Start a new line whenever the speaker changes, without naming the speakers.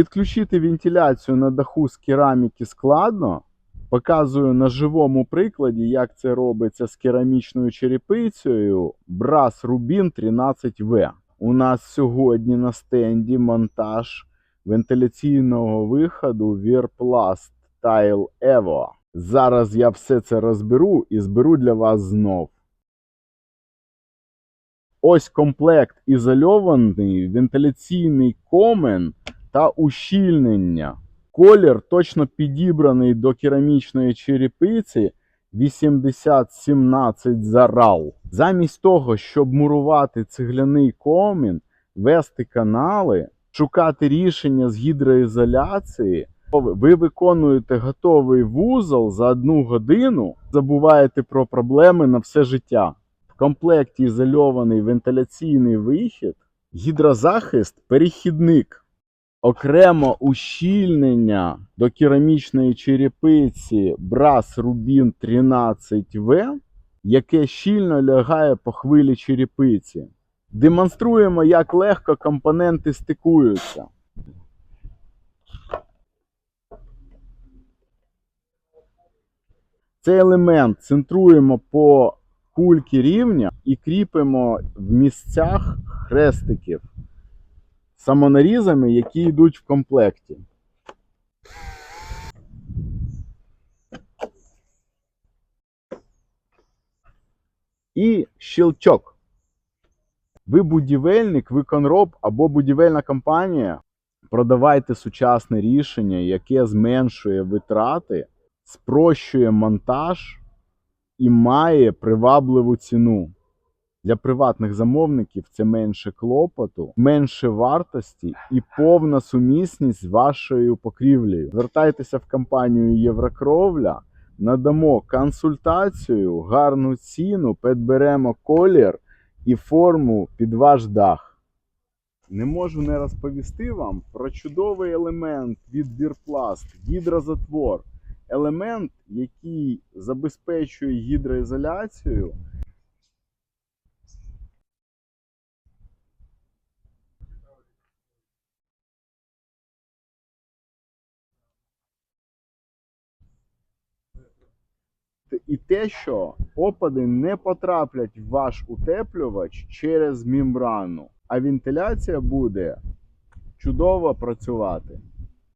Підключити вентиляцію на даху з кераміки складно. Показую на живому прикладі, як це робиться з керамічною черепицею Brass Rubin 13V. У нас сьогодні на стенді монтаж вентиляційного виходу Virplast Tile Evo. Зараз я все це розберу і зберу для вас знов. Ось комплект ізольований вентиляційний комен та ущільнення. Колір точно підібраний до керамічної черепиці 8017 зарал. Замість того, щоб мурувати цегляний комін, вести канали, шукати рішення з гідроізоляції, ви виконуєте готовий вузол за одну годину, забуваєте про проблеми на все життя. В комплекті ізольований вентиляційний вихід, гідрозахист, перехідник. Окремо ущільнення до керамічної черепиці Brass Rubin 13V, яке щільно лягає по хвилі черепиці. Демонструємо, як легко компоненти стикуються. Цей елемент центруємо по кульки рівня і кріпимо в місцях хрестиків самонарізами, які йдуть в комплекті. І щелчок. Ви будівельник, ви конроб або будівельна компанія. Продавайте сучасне рішення, яке зменшує витрати, спрощує монтаж і має привабливу ціну. Для приватних замовників це менше клопоту, менше вартості і повна сумісність з вашою покрівлею. Звертайтеся в компанію Єврокровля, надамо консультацію, гарну ціну, підберемо колір і форму під ваш дах. Не можу не розповісти вам про чудовий елемент від Бірпласт гідрозатвор. Елемент, який забезпечує гідроізоляцію і те, що опади не потраплять в ваш утеплювач через мембрану, а вентиляція буде чудово працювати.